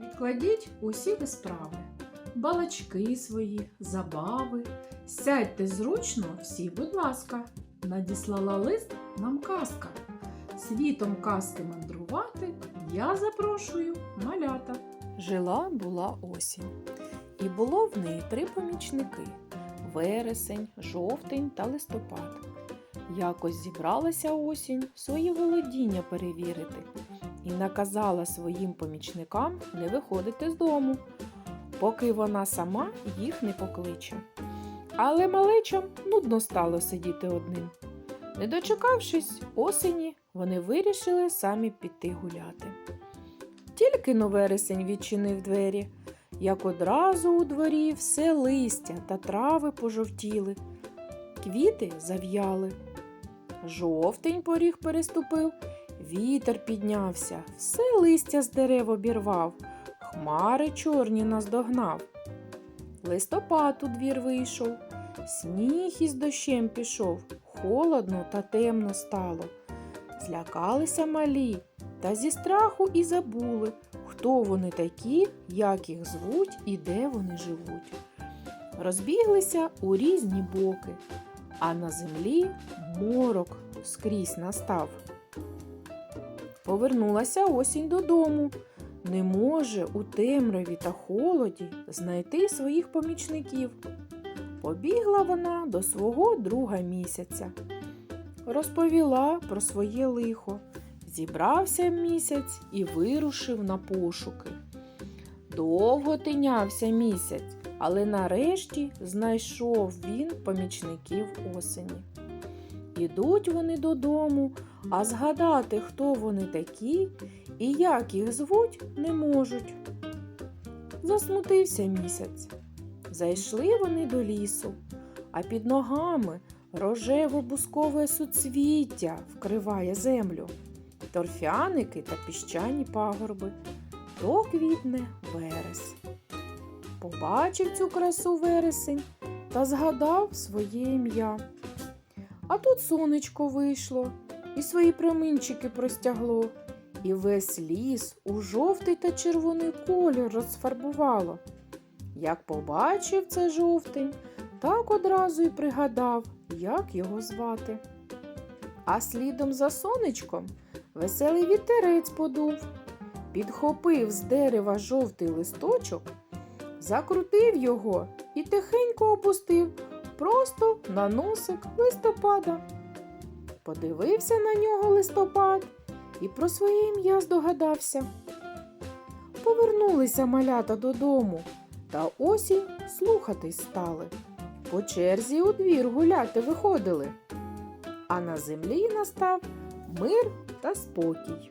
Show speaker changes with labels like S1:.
S1: Відкладіть усі ви справи, балачки свої, забави. Сядьте зручно всі, будь ласка, надіслала лист нам казка. Світом казки мандрувати я запрошую малята.
S2: Жила була осінь, і було в неї три помічники вересень, жовтень та листопад. Якось зібралася осінь свої володіння перевірити і наказала своїм помічникам не виходити з дому, поки вона сама їх не покличе. Але малечам нудно стало сидіти одним. Не дочекавшись осені, вони вирішили самі піти гуляти. Тільки но вересень відчинив двері, як одразу у дворі все листя та трави пожовтіли, квіти зав'яли. Жовтень поріг переступив, вітер піднявся, все листя з дерев обірвав, хмари чорні наздогнав. Листопад у двір вийшов, сніг із дощем пішов, холодно та темно стало. Злякалися малі, та зі страху і забули, хто вони такі, як їх звуть і де вони живуть. Розбіглися у різні боки, а на землі морок скрізь настав. Повернулася осінь додому. Не може у темряві та холоді знайти своїх помічників. Побігла вона до свого друга місяця. Розповіла про своє лихо. Зібрався місяць і вирушив на пошуки. Довго тинявся місяць, але нарешті знайшов він помічників осені. Ідуть вони додому, а згадати, хто вони такі і як їх звуть, не можуть. Засмутився місяць. Зайшли вони до лісу, а під ногами рожево-бускове суцвіття вкриває землю торфяники та піщані пагорби, то квітне верес. Побачив цю красу вересень та згадав своє ім'я. А тут сонечко вийшло і свої промінчики простягло, і весь ліс у жовтий та червоний колір розфарбувало. Як побачив це жовтень, так одразу й пригадав, як його звати. А слідом за сонечком Веселий вітерець подув, підхопив з дерева жовтий листочок, закрутив його і тихенько опустив просто на носик листопада. Подивився на нього листопад і про своє ім'я здогадався. Повернулися малята додому, та осінь слухатись стали. По черзі у двір гуляти виходили, а на землі настав мир та спокій.